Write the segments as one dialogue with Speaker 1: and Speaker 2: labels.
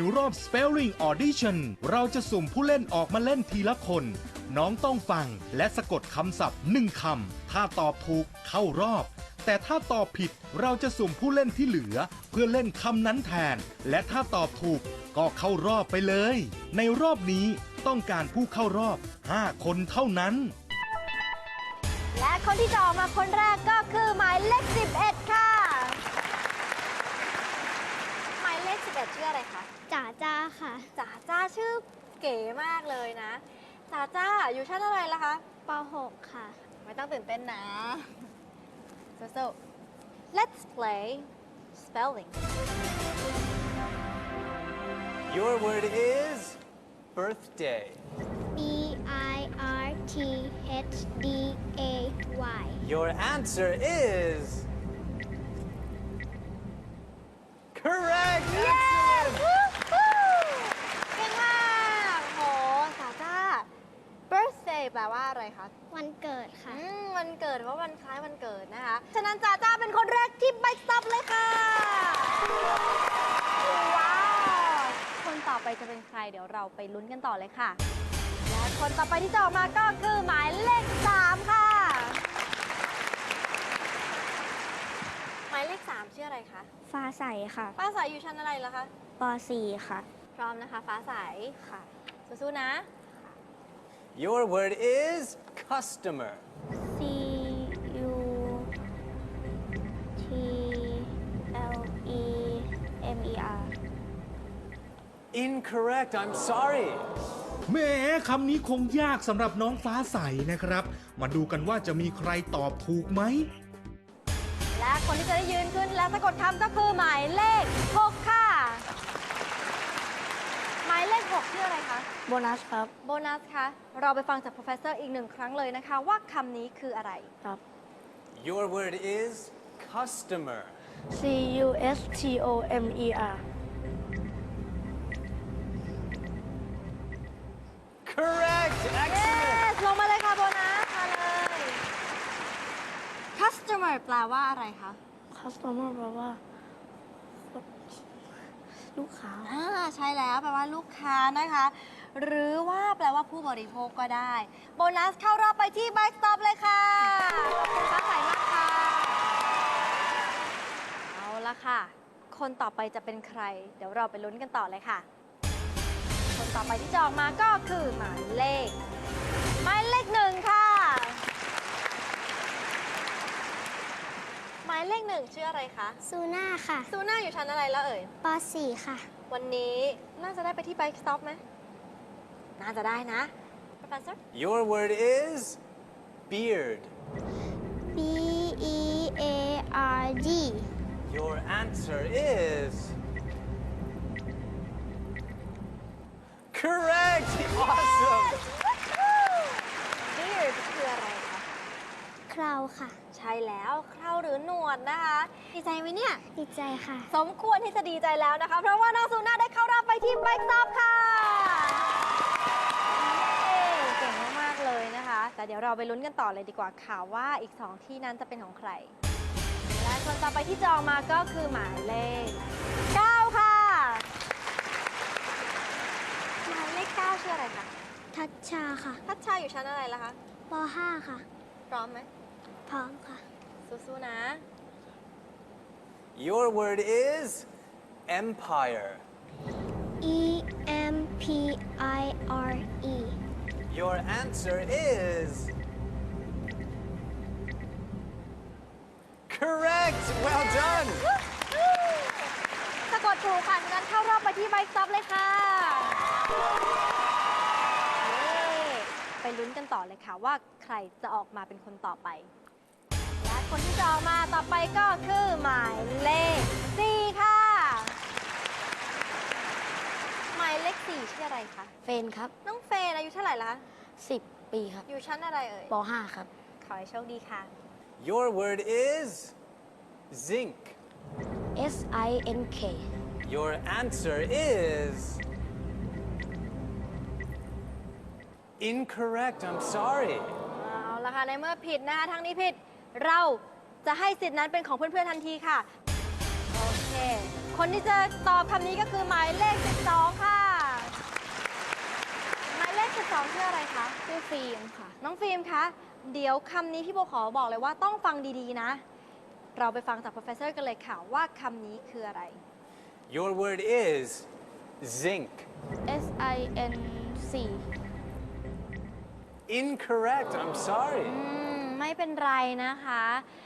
Speaker 1: ในรอบ Spelling Audition เราจะสุ่มผู้เล่นออกมาเล่นทีละคน น้องต้องฟังและสะกดคำศัพท์หนึ่งคำ ถ้าตอบถูกเข้ารอบ แต่ถ้าตอบผิดเราจะสุ่มผู้เล่นที่เหลือ เพื่อเล่นคำนั้นแทน และถ้าตอบถูกก็เข้ารอบไปเลย ในรอบนี้ต้องการผู้เข้ารอบ 5 คนเท่านั้น
Speaker 2: และคนที่จะออกมาคนแรกก็คือหมายเลข11 ค่ะ หมายเลข11ชื่ออะไรคะ
Speaker 3: จ๋าจ้าค่ะ
Speaker 2: จ๋าจ้าชื่อเก๋มากเลยนะจ๋าจ้าอยู่ชั้นอะไรล่ะคะ
Speaker 3: ป .6 ค่ะ
Speaker 2: ไม่ต้องตื่นเต้นนะสู้ๆ Let's play spelling
Speaker 4: Your word is birthday.
Speaker 3: B I R T H D A Y
Speaker 4: Your answer is correct. Excellent.
Speaker 2: เก่งมากโหจ๋าจ้า birthday แปลว่าอะไรคะ
Speaker 3: วันเกิดค่ะ
Speaker 2: อืมวันเกิดว่าวันคล้ายวันเกิดนะคะ ฉะนั้นจ้าจ้าเป็นคนแรกที่ไปซับเลยค่ะ ว้าว คนต่อไปจะเป็นใครเดี๋ยวเราไปลุ้นกันต่อเลยค่ะ และคนต่อไปที่จะออกมาก็คือหมายเลข3ค่ะ หมายเลข3ชื่ออะไรคะ
Speaker 3: ฟ้าใสค่ะ
Speaker 2: ฟ้าใสอยู่ชั้นอะไรแล้วคะ
Speaker 3: ป .4 ค่ะ
Speaker 2: พร้อมนะคะ ฟ้าใส
Speaker 3: ค่ะ
Speaker 2: สู้ๆนะ
Speaker 4: Your word is customer.
Speaker 3: C U T L E M E R
Speaker 4: Incorrect. I'm sorry.
Speaker 1: แหม้คำนี้คงยากสำหรับน้องฟ้าใสนะครับ มาดูกันว่าจะมีใครตอบถูกไหม
Speaker 2: และคนที่จะได้ยืนขึ้นและสะกดคำก็คือหมายเลข6ค่ะหมายเลข6ชื่ออะไรคะ
Speaker 3: โบนัสครับ
Speaker 2: โบนัสคะ เราไปฟังจาก professor อีกหนึ่งครั้งเลยนะคะ ว่าคำนี้คืออะไร
Speaker 3: ครับ
Speaker 4: Your word is customer.
Speaker 3: C U S T O M E R
Speaker 4: Correct. Excellent.
Speaker 2: yes ลงมาเลยค่ะโบนัสมาเลย customer แปลว่าอะไรคะ
Speaker 3: customer แปลว่า ลูกค้า
Speaker 2: อ่าใช่แล้วแปลว่าลูกค้านะคะ หรือว่าแปลว่าผู้บริโภคก็ได้ โบนัสเข้ารอบไปที่ Bike Stop เลยค่ะขอบคุณฟ้าใสมากค่ะ เอาละค่ะ คนต่อไปจะเป็นใคร เดี๋ยวเราไปลุ้นกันต่อเลยค่ะ คนต่อไปที่จะออกมาก็คือหมายเลขหมายเลขหนึ่งค่ะ หมายเลขหนึ่งชื่ออะไรคะ
Speaker 3: ซูน่าค่ะ
Speaker 2: ซูน่าอยู่ชั้นอะไรแล้วเอ่ย
Speaker 3: ป .4 ค่ะ
Speaker 2: วันนี้น่าจะได้ไปที่ Bike Stop ไหมน่าจะได้นะ Professor
Speaker 4: Your word is beard.
Speaker 3: B E A R D
Speaker 4: Your answer is correct. Awesome.
Speaker 2: Beard คืออะไรคะ
Speaker 3: คราวค่ะ
Speaker 2: ใช่แล้วเคราหรือหนวดนะคะ ดีใจไหมเนี่ย
Speaker 3: ดีใจค่ะ
Speaker 2: สมควรที่จะดีใจแล้วนะคะ เพราะว่าน้องซูน่าได้เข้ารอบไปที่ Bike Stop ค่ะเย้เก่งมากๆเลยนะคะ แต่เดี๋ยวเราไปลุ้นกันต่อเลยดีกว่าค่ะว่าอีก 2 ที่นั้นจะเป็นของใคร และคนต่อไปที่จะออกมาก็คือหมายเลข 9 ค่ะ หมายเลข 9 ชื่ออะไรคะ
Speaker 3: ทัชชาค่ะ
Speaker 2: ทัชชาอยู่ชั้นอะไรล่ะคะ
Speaker 3: ป .5 ค่ะ
Speaker 2: พร้อมไหม
Speaker 3: พร้อมค่ะ
Speaker 2: สู้ๆนะ
Speaker 4: Your word is empire.
Speaker 3: E M P I R E
Speaker 4: Your answer is correct. Well done.
Speaker 2: สะกดถูกค่ะฉะนั้นเข้ารอบไปที่ไบค์ซับเลยค่ะเย้ไปลุ้นกันต่อเลยค่ะว่าใครจะออกมาเป็นคนต่อไป และคนที่จะออกมาต่อไปก็คือหมายเลข4ค่ะ หมายเลข4ชื่ออะไรคะ
Speaker 3: เฟนครับ
Speaker 2: น้องเฟย์อายุเท่าไหร่ละคะ
Speaker 3: 10 ปีครับ
Speaker 2: อยู่ชั้นอะไรเอ่ย
Speaker 3: ป .5 ครับ
Speaker 2: ขอให้โชคดีค่ะ
Speaker 4: Your word is zinc.
Speaker 3: S I N K
Speaker 4: Your answer is incorrect. I'm sorry.
Speaker 2: เอาละค่ะในเมื่อผิดนะคะทางนี้ผิด เราจะให้สิทธินั้นเป็นของเพื่อนๆทันทีค่ะ โอเคคคนที่จะตอบคำนี้ก็คือหมายเลข 12 ค่ะ หมายเลข 12ชื่ออะไรคะ
Speaker 3: ชื่อฟิล์มค่ะ
Speaker 2: น้องฟิล์มคะ เดี๋ยวคำนี้พี่โบขอบอกเลยว่าต้องฟังดีๆนะ เราไปฟังจาก professor กันเลยค่ะว่าคำนี้คืออะไร
Speaker 4: Your word is zinc.
Speaker 3: S I N C
Speaker 4: Incorrect. I'm sorry.
Speaker 2: อืม ไม่เป็นไรนะคะ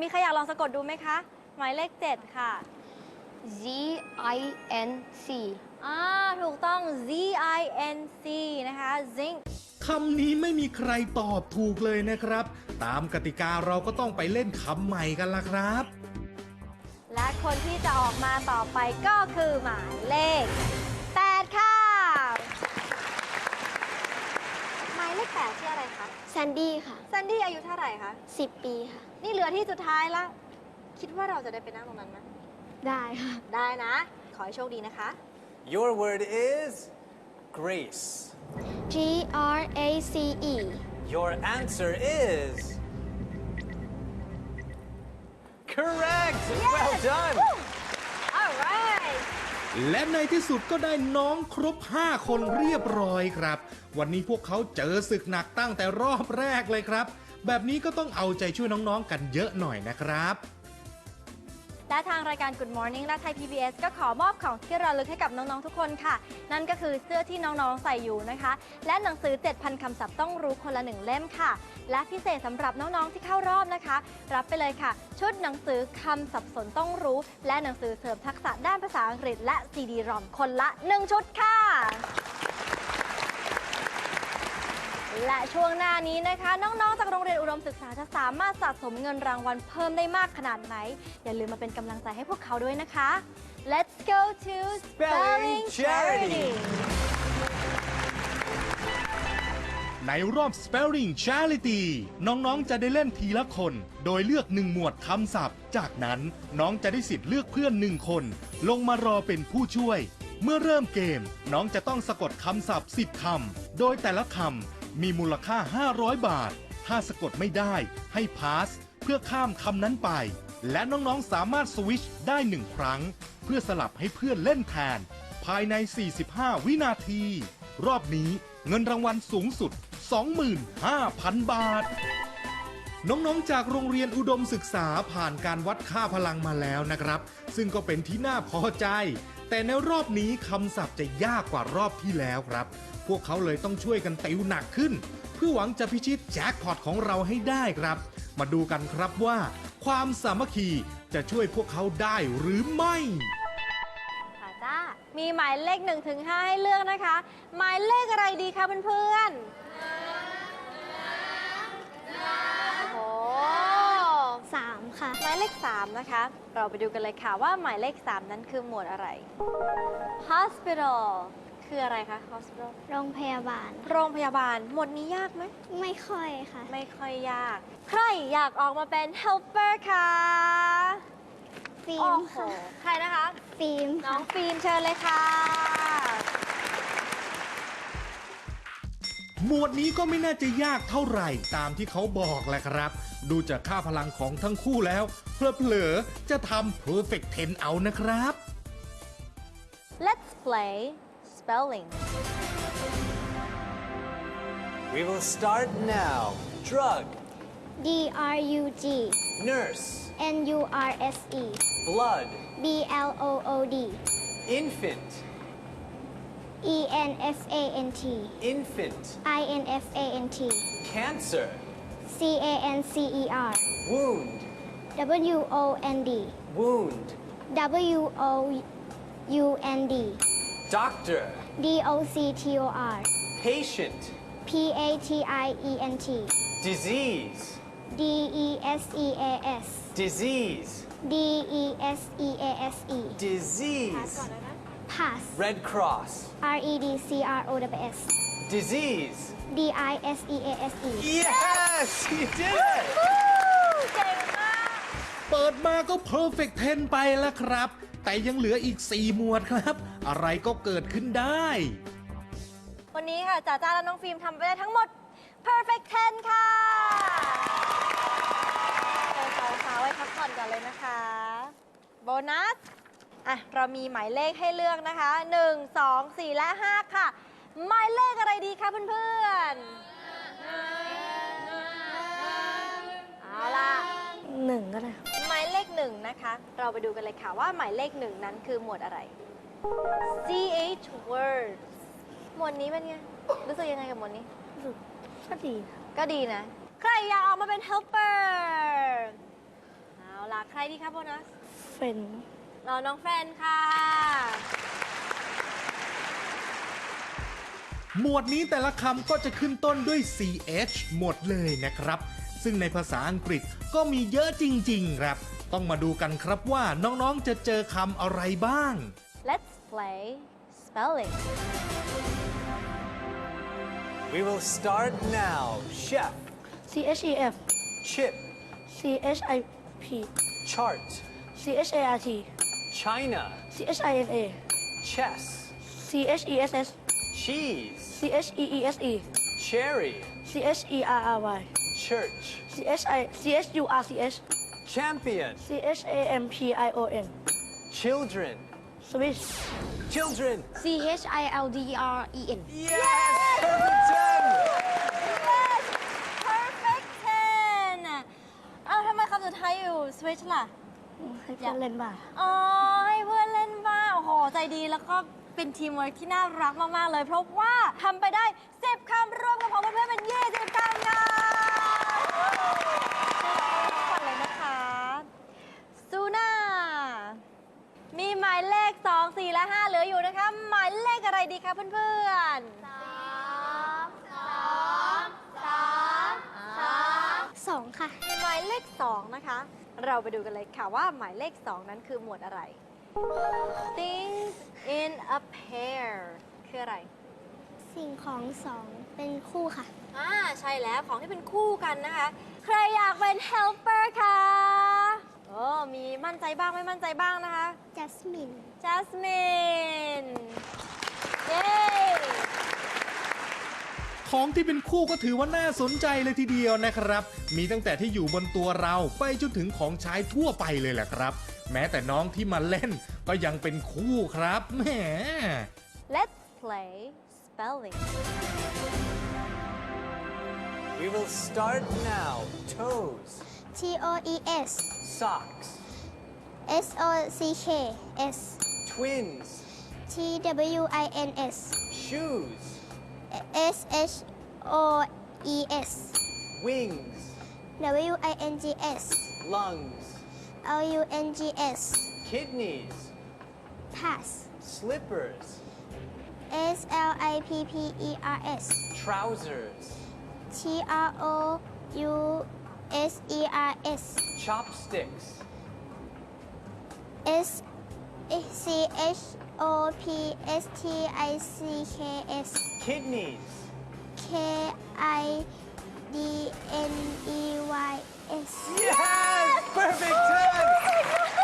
Speaker 2: มีใครอยากลองสะกดดูไหมคะ หมายเลข 7 ค่ะ
Speaker 3: Z I N C
Speaker 2: อ่าถูกต้อง Z I N C นะคะ zinc
Speaker 1: คำนี้ไม่มีใครตอบถูกเลยนะครับ ตามกติกาเราก็ต้องไปเล่นคำใหม่กันละครับ
Speaker 2: และคนที่จะออกมาต่อไปก็คือหมายเลข 8 ค่ะ หมายเลข 8 ชื่ออะไรคะ
Speaker 3: แซนดี้ค่ะ
Speaker 2: แซนดี้อายุเท่าไหร่คะ
Speaker 3: 10 ปีค่ะ
Speaker 2: นี่เหลือที่สุดท้ายแล้วคิดว่าเราจะได้ไปนั่งตรงนั้นไหม
Speaker 3: ได้ค่ะ
Speaker 2: ได้นะ ขอให้โชคดีนะคะ
Speaker 4: Your word is grace.
Speaker 3: G R A C E
Speaker 4: Your answer is correct. Well done.
Speaker 1: และในที่สุดก็ได้น้องครบ 5 คนเรียบร้อยครับ วันนี้พวกเขาเจอศึกหนักตั้งแต่รอบแรกเลยครับ แบบนี้ก็ต้องเอาใจช่วยน้องๆกันเยอะหน่อยนะครับ
Speaker 2: และทางรายการ Good Morning และไทย PBS ก็ขอมอบของที่ระลึกให้กับน้อง ๆ ทุกคนค่ะ นั่นก็คือเสื้อที่น้อง ๆ ใส่อยู่นะคะ และหนังสือ 7,000 คำศัพท์ต้องรู้คนละหนึ่งเล่มค่ะ และพิเศษสำหรับน้อง ๆ ที่เข้ารอบนะคะ รับไปเลยค่ะ ชุดหนังสือคำสับสนต้องรู้ และหนังสือเสริมทักษะด้านภาษาอังกฤษ และซีดีรอมคนละ 1 ชุดค่ะ และช่วงหน้านี้นะคะ น้องๆ จากโรงเรียนอุดมศึกษาจะสามารถสะสมเงินรางวัลเพิ่มได้มากขนาดไหน อย่าลืมมาเป็นกำลังใจให้พวกเขาด้วยนะคะ Let's go to Spelling Charity
Speaker 1: ในรอบ Spelling Charity น้องๆ จะได้เล่นทีละคน โดยเลือกหนึ่งหมวดคำศัพท์ จากนั้นน้องจะได้สิทธิ์เลือกเพื่อนหนึ่งคน ลงมารอเป็นผู้ช่วย เมื่อเริ่มเกม น้องจะต้องสะกดคำศัพท์ 10คำ โดยแต่ละคำ มีมูลค่า 500 บาท ถ้าสะกดไม่ได้ให้พาสเพื่อข้ามคำนั้นไป และน้องๆสามารถสวิชได้หนึ่งครั้ง เพื่อสลับให้เพื่อนเล่นแทน ภายใน 45 วินาที รอบนี้เงินรางวัลสูงสุด 25,000 บาท น้องๆ จากโรงเรียนอุดมศึกษาผ่านการวัดค่าพลังมาแล้วนะครับ ซึ่งก็เป็นที่น่าพอใจ แต่ในรอบนี้คำศัพท์จะยากกว่ารอบที่แล้วครับ พวกเขาเลยต้องช่วยกันติวหนักขึ้น เพื่อหวังจะพิชิตแจ็คพอตของเราให้ได้ครับ มาดูกันครับว่า ความสามัคคีจะช่วยพวกเขาได้หรือไม่
Speaker 2: ค่ะจ้ามีหมายเลข1ถึง5ให้เลือกนะคะ หมายเลขอะไรดีคะเพื่อนๆโอ้โห
Speaker 3: 3 ค่ะ
Speaker 2: หมายเลข 3 นะคะ เราไปดูกันเลยค่ะว่าหมายเลข 3 นั้นคือหมวดอะไร hospital คืออะไรคะ hospital
Speaker 3: โรงพยาบาล
Speaker 2: โรงพยาบาล หมวดนี้ยากไหม
Speaker 3: ไม่ค่อยค่ะ
Speaker 2: ไม่ค่อยยาก ใครอยากออกมาเป็น helper คะ
Speaker 3: ฟิล์
Speaker 2: โอ้
Speaker 3: ม
Speaker 2: โห
Speaker 3: ค่ะ
Speaker 2: ใครนะคะ
Speaker 3: ฟิล์ม
Speaker 2: น้อ
Speaker 3: ค่ะ
Speaker 2: งฟิล์มเชิญเลยค่ะ
Speaker 1: หมวดนี้ก็ไม่น่าจะยากเท่าไหร่ตามที่เขาบอกแหละครับ ดูจากค่าพลังของทั้งคู่แล้วเพลอๆจะทำ perfect 10 เอานะครับ
Speaker 2: Let's play spelling
Speaker 4: We will start now. Drug,
Speaker 3: D R U G
Speaker 4: nurse,
Speaker 3: N U R S E
Speaker 4: blood,
Speaker 3: B L O O D
Speaker 4: infant,
Speaker 3: E N F A N T
Speaker 4: infant,
Speaker 3: I N F A N T
Speaker 4: cancer,
Speaker 3: C A N C E R.
Speaker 4: Wound,
Speaker 3: W O N D.
Speaker 4: Wound,
Speaker 3: W O U N D.
Speaker 4: Doctor,
Speaker 3: D O C T O R.
Speaker 4: Patient,
Speaker 3: P A T I E N T.
Speaker 4: Disease,
Speaker 3: D E S E A S.
Speaker 4: Disease,
Speaker 3: D E S E A S E.
Speaker 4: Disease,
Speaker 3: Pass.
Speaker 4: Red Cross,
Speaker 3: R E D C R O W S.
Speaker 4: Disease.
Speaker 3: D I S E A S E
Speaker 4: Yes, you did it!
Speaker 2: เก่งมาก
Speaker 1: เปิดมาก็ perfect 10 ไปแล้วครับ แต่ยังเหลืออีก 4 หมวดครับ อะไรก็เกิดขึ้นได้
Speaker 2: วันนี้ค่ะจ๋าจ้าและน้องฟิล์มทำไปได้ทั้งหมด perfect 10 ค่ะเจอสาวๆไว้พักผ่อนก่อนเลยนะคะ โบนัส อะ เรามีหมายเลขให้เลือกนะคะ 1 2 4 และ 5 ค่ะ หมายเลขอะไรดีคะเพื่อนๆ เอาล่ะ
Speaker 3: หนึ่งก็ได้
Speaker 2: หมายเลขหนึ่งนะคะ เราไปดูกันเลยค่ะว่าหมายเลขหนึ่งนั้นคือหมวดอะไร ch words หมวดนี้เป็นไง รู้สึกยังไงกับหมวดนี้
Speaker 3: รู้สึกก็ดีนะ
Speaker 2: ก็ดีนะ ใครอยากออกมาเป็น helper เอาล่ะ ใครดีครับโบนัส
Speaker 3: เป็น
Speaker 2: เราน้องแฟนค่ะ
Speaker 1: หมวดนี้แต่ละคำก็จะขึ้นต้นด้วย ch หมดเลยนะครับ ซึ่งในภาษาอังกฤษก็มีเยอะจริง ๆ ครับ ต้องมาดูกันครับว่าน้อง ๆ จะเจอคำอะไรบ้าง
Speaker 2: Let's play spelling
Speaker 4: We will start now. Chef,
Speaker 3: C H E F
Speaker 4: chip,
Speaker 3: C H I P
Speaker 4: chart,
Speaker 3: C H A R T
Speaker 4: China,
Speaker 3: C H I N A
Speaker 4: chess,
Speaker 3: C H E S S
Speaker 4: cheese,
Speaker 3: C H E E S E
Speaker 4: cherry,
Speaker 3: C H E R R Y
Speaker 4: church,
Speaker 3: C H I C H U R C H
Speaker 4: champion,
Speaker 3: C H A M P I O N
Speaker 4: children,
Speaker 3: Swiss
Speaker 4: children.
Speaker 3: C H I L D E R E N
Speaker 4: Yes! Perfect 10!
Speaker 2: perfect 10อ้าวทำไมคำสุดท้ายอยู่ switch ล่ะ
Speaker 3: ให้เพื่อนเล่นบ้าง
Speaker 2: อ๋อให้เพื่อนเล่นบ้างโอ้โห ใจดีแล้วก็เป็นทีมเวิร์กที่น่ารักมาก ๆ เลย เพราะว่าทำไปได้ 10คำรวมกับของเพื่อนๆเป็น20คำค่ะก่อนเลยนะคะซูน่า มีหมายเลข 2 4 และ 5 เหลืออยู่นะคะ หมายเลขอะไรดีคะเพื่อนๆสองสองสองสอง
Speaker 3: สองค่ะ
Speaker 2: หมายเลข 2 นะคะ เราไปดูกันเลยค่ะว่าหมายเลข 2 นั้นคือหมวดอะไร things in a pair คืออะไร
Speaker 3: สิ่งของสองเป็นคู่ค่ะ
Speaker 2: อ่า ใช่แล้วของที่เป็นคู่กันนะคะ ใครอยากเป็น helper คะ โอ้มีมั่นใจบ้างไม่มั่นใจบ้างนะคะ
Speaker 3: Jasmine
Speaker 2: Jasmine เย้
Speaker 1: ของที่เป็นคู่ก็ถือว่าน่าสนใจเลยทีเดียวนะครับ มีตั้งแต่ที่อยู่บนตัวเราไปจนถึงของใช้ทั่วไปเลยแหละครับ แม้แต่น้องที่มาเล่นก็ยังเป็นคู่ครับแหม
Speaker 2: Let's play spelling
Speaker 4: We will start now. Toes,
Speaker 3: T O E S.
Speaker 4: Socks,
Speaker 3: S O C K S.
Speaker 4: Twins,
Speaker 3: T W I N S.
Speaker 4: Shoes,
Speaker 3: S H O E S.
Speaker 4: Wings,
Speaker 3: W I N G S.
Speaker 4: Lungs,
Speaker 3: L U N G S.
Speaker 4: Kidneys,
Speaker 3: Pass.
Speaker 4: Slippers,
Speaker 3: S L I P P E R S.
Speaker 4: Trousers,
Speaker 3: T R O U S E R S
Speaker 4: chopsticks,
Speaker 3: S C H O P S T I C K S
Speaker 4: kidneys,
Speaker 3: K I D N E Y S
Speaker 4: Yes! Perfect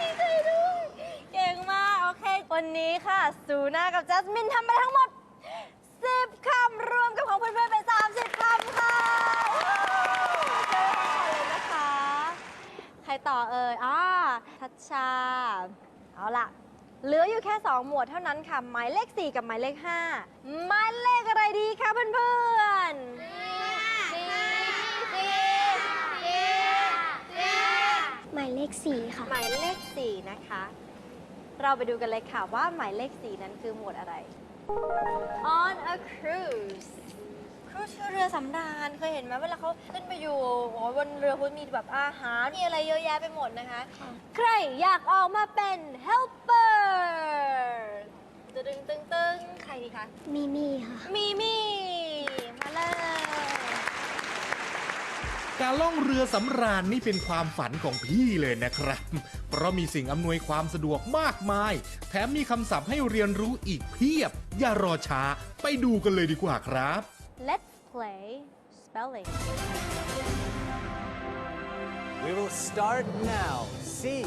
Speaker 2: ดีใจด้วยเก่งมาก โอเค วันนี้ค่ะ ซูน่ากับจัสมินทำไปทั้งหมด ด ต่อเอ่ยอ่าทัชชา เอาล่ะเหลืออยู่แค่ 2 หมวดเท่านั้นค่ะ หมายเลข 4 กับหมายเลข 5 หมายเลขอะไรดีคะเพื่อนๆ
Speaker 3: หมายเลขสี่ค่ะ
Speaker 2: หมายเลข 4 นะคะ เราไปดูกันเลยค่ะว่าหมายเลข 4 นั้นคือหมวดอะไร On a cruise cruise คือเรือสำราญเคยเห็นไหมเวลาเขาขึ้นไปอยู่โอ้ยบนเรือเขามีแบบอาหารมีอะไรเยอะแยะไปหมดนะคะ
Speaker 3: ค่ะ
Speaker 2: ใครอยากออกมาเป็น helper ตึงตึงตึงใครดีคะ
Speaker 3: มีมี่ค่ะ
Speaker 2: มีมี่มาเลย
Speaker 1: การล่องเรือสำราญนี่เป็นความฝันของพี่เลยนะครับ เพราะมีสิ่งอำนวยความสะดวกมากมาย แถมมีคำศัพท์ให้เรียนรู้อีกเพียบ อย่ารอช้า ไปดูกันเลยดีกว่าครับ
Speaker 2: Let's play spelling.
Speaker 4: We will start now. See,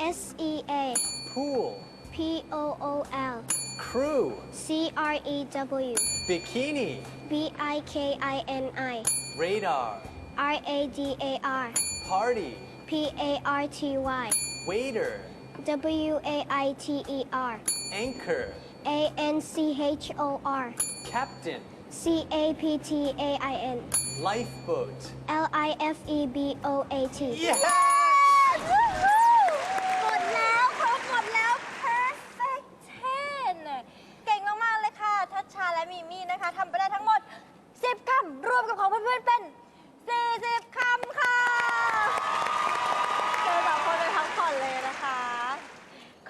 Speaker 3: S E A.
Speaker 4: Pool,
Speaker 3: P O O L.
Speaker 4: Crew,
Speaker 3: C R E W.
Speaker 4: Bikini,
Speaker 3: B I K I N I.
Speaker 4: Radar,
Speaker 3: R A D A R.
Speaker 4: Party,
Speaker 3: P A R T Y.
Speaker 4: Waiter.
Speaker 3: W A I T E R.
Speaker 4: Anchor.
Speaker 3: A N C H O R.
Speaker 4: Captain.
Speaker 3: C A P T A I N.
Speaker 4: Lifeboat.
Speaker 3: L I F E B O A T.
Speaker 4: Yeah!
Speaker 2: หมดแล้วครบหมดแล้ว perfect 10 เก่งมาก ๆ เลยค่ะ ทัชชาและมีมี่นะคะทำไปได้ทั้งหมด 10 คำ รวมกับของเพื่อน ๆ เป็น 40 คำค่ะ เจอสองคนไปพักผ่อนเลยนะคะ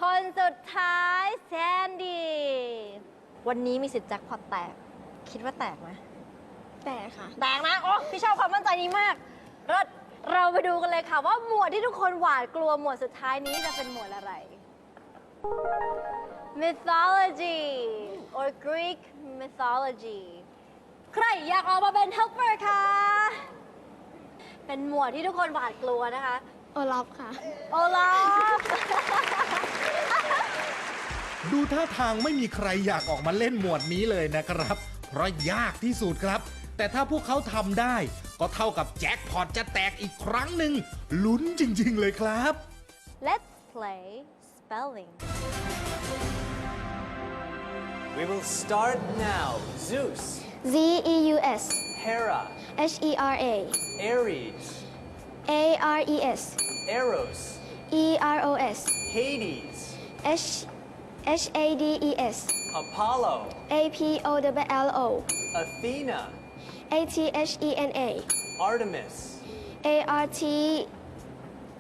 Speaker 2: คนสุดท้ายแซนดี้ วันนี้มีสิทธิ์แจ็คพอตแตก คิดว่าแตกไหม
Speaker 3: แต่ค่ะ
Speaker 2: แตกนะโอ้พี่ชอบความมั่นใจนี้มากเรดเราไปดูกันเลยค่ะ ว่าหมวดที่ทุกคนหวาดกลัวหมวดสุดท้ายนี้จะเป็นหมวดอะไร mythology or Greek mythology ใครอยากออกมาเป็น helper คะเป็นหมวดที่ทุกคนหวาดกลัวนะคะ
Speaker 3: โอลอฟค่ะ
Speaker 2: โอลาฟ
Speaker 1: ดูท่าทางไม่มีใครอยากออกมาเล่นหมวดนี้เลยนะครับ เพราะยากที่สุดครับ แต่ถ้าพวกเขาทำได้ ก็เท่ากับแจ็คพอตจะแตกอีกครั้งหนึ่งลุ้นจริง ๆ เลยครับ
Speaker 2: Let's play spelling
Speaker 4: We will start now. Zeus.
Speaker 3: Z E U S.
Speaker 4: Hera.
Speaker 3: H E R A.
Speaker 4: Ares.
Speaker 3: A R E S.
Speaker 4: Eros.
Speaker 3: E R O S.
Speaker 4: Hades.
Speaker 3: H H A D E S.
Speaker 4: Apollo.
Speaker 3: A P O W L O.
Speaker 4: Athena.
Speaker 3: A T H E N A.
Speaker 4: Artemis.
Speaker 3: A R T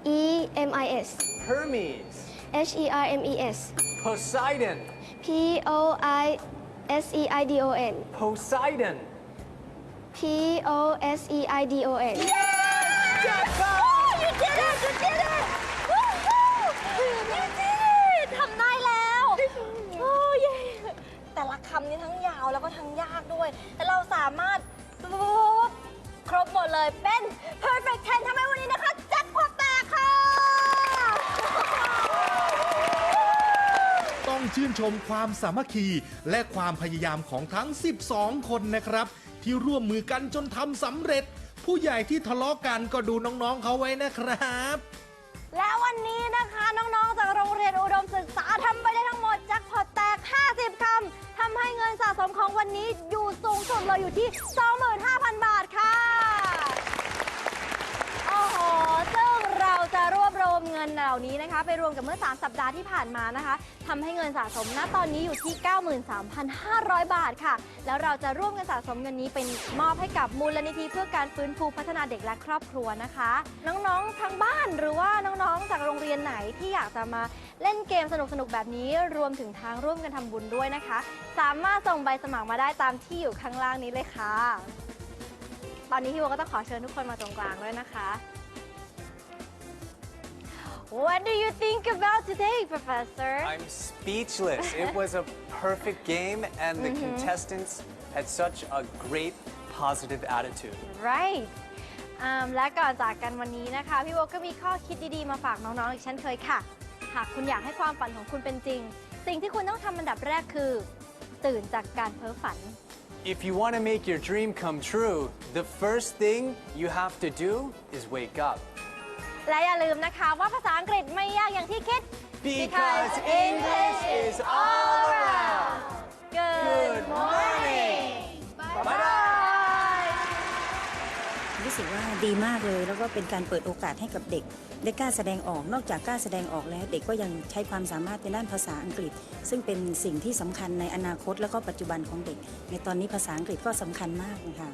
Speaker 3: E M I S.
Speaker 4: Hermes.
Speaker 3: H E R M E S.
Speaker 4: Poseidon.
Speaker 3: P O I S E I D O N.
Speaker 4: Poseidon.
Speaker 3: P O S E I D O N.
Speaker 2: did ทั้งยากด้วย แต่เราสามารถปุ๊บครบหมดเลยเป็น perfect 10ทำให้วันนี้นะคะแจ็คพอตแตกค่ะ
Speaker 1: ต้องชื่นชมความสามัคคี และความพยายามของทั้ง 12 คนนะครับ ที่ร่วมมือกันจนทำสำเร็จ ผู้ใหญ่ที่ทะเลาะกันก็ดูน้องๆเขาไว้นะครับ
Speaker 2: และวันนี้นะคะ น้องๆ จากโรงเรียนอุดมศึกษาทำไปได้ทั้งหมดแจ็คพอตแตก 50 คำ ทำให้เงินสะสมของวันนี้อยู่สูงสุดเลยอยู่ที่ 25,000 บาทค่ะ โอ้โห ซึ่งเราจะรวบรวมเงินเหล่านี้นะคะ ไปรวมกับเมื่อ 3 สัปดาห์ที่ผ่านมานะคะทำให้เงินสะสมณตอนนี้อยู่ที่ 93,500 บาทค่ะ แล้วเราจะร่วมกันสะสมเงินนี้เป็นมอบให้กับมูลนิธิเพื่อการฟื้นฟูพัฒนาเด็กและครอบครัวนะคะ น้องๆ ที่อยากจะมาเล่นเกมสนุกๆแบบนี้ รวมถึงทางร่วมกันทำบุญด้วยนะคะ สามารถส่งใบสมัครมาได้ตามที่อยู่ข้างล่างนี้เลยค่ะ ตอนนี้พี่โบก็ต้องขอเชิญทุกคนมาตรงกลางด้วยนะคะ What do you think about today, Professor?
Speaker 4: I'm speechless. it was a perfect game, and the contestants had such a great positive attitude.
Speaker 2: Right อืมและก่อนจากกันวันนี้นะคะ พี่โบก็มีข้อคิดดีๆมาฝากน้องๆอีกเช่นเคยค่ะ หากคุณอยากให้ความฝันของคุณเป็นจริง สิ่งที่คุณต้องทำอันดับแรกคือ ตื่นจากการเพ้อฝัน
Speaker 4: If you want to make your dream come true, the first thing you have to do is wake up.
Speaker 2: และอย่าลืมนะคะว่าภาษาอังกฤษไม่ยากอย่างที่คิด
Speaker 4: Because English is all around.
Speaker 2: Good morning
Speaker 5: ดีมากเลย แล้วก็เป็นการเปิดโอกาสให้กับเด็ก ได้กล้าแสดงออก นอกจากกล้าแสดงออกแล้ว เด็กก็ยังใช้ความสามารถในด้านภาษาอังกฤษ ซึ่งเป็นสิ่งที่สำคัญในอนาคต แล้วก็ปัจจุบันของเด็ก ในตอนนี้ภาษาอังกฤษก็สำคัญมากนะคะ